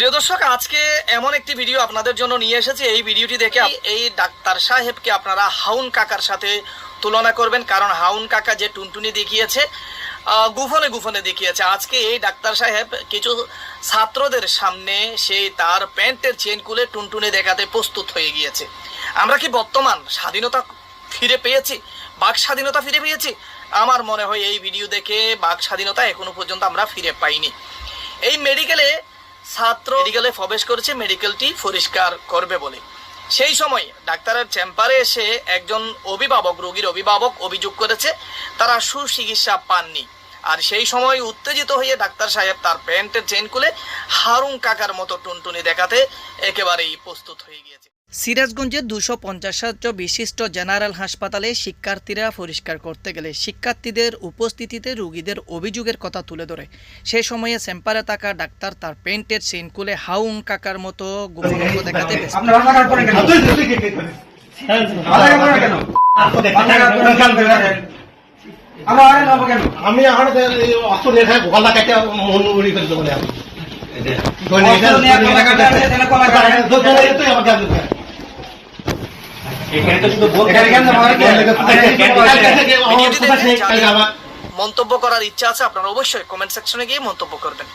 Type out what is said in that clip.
প্রিয় দর্শক, আজকে এমন একটি ভিডিও আপনাদের জন্য নিয়ে এসেছি। এই ভিডিওটি দেখে এই ডাক্তার সাহেবকে আপনারা হাউন কাকার সাথে তুলনা করবেন, কারণ হাউন কাকা যে টুনটুনি দেখিয়েছে গুফনে গুফনে দেখিয়েছে। আজকে এই ডাক্তার সাহেব কিছু ছাত্রদের সামনে সেই তার প্যান্টের চেন খুলে টুনটুনি দেখাতে প্রস্তুত হয়ে গিয়েছে। আমরা কি বর্তমান স্বাধীনতা ফিরে পেয়েছি? বাক স্বাধীনতা ফিরে পেয়েছি? আমার মনে হয় এই ভিডিও দেখে বাক স্বাধীনতা এখনও পর্যন্ত আমরা ফিরে পাইনি। এই মেডিকেলে ছাত্র মেডিকেলে প্রবেশ করেছে, মেডিকেলটি পরিষ্কার করবে বলে। সেই সময় ডাক্তারের চেম্বারে এসে একজন অভিভাবক, রোগীর অভিভাবক অভিযোগ করেছে, তারা সুচিকিৎসা পাননি। আর সেই সময় উত্তেজিত হয়ে ডাক্তার সাহেব তার প্যান্টের চেন খুলে হারুং কাকার মতো টুনটুনি দেখাতে একেবারেই প্রস্তুত হয়ে গিয়েছে। সিরাজগঞ্জের দুশো পঞ্চাশার্য বিশিষ্ট জেনারেল হাসপাতালে শিক্ষার্থীরা পরিষ্কার করতে গেলে শিক্ষার্থীদের উপস্থিতিতে রোগীদের অভিযোগের কথা তুলে ধরে। সেই সময়ে সেম্পারে থাকা ডাক্তার তার পেন্টের চেন খুলে হাউং কাকার মতো দেখাতে ব্যস্ত। আমরা নেব কেন? আমি গলা কাটে মন উড়ি করে দেবো? মন্তব্য করার ইচ্ছা আছে আপনারা অবশ্যই কমেন্ট সেকশনে গিয়ে মন্তব্য করবেন।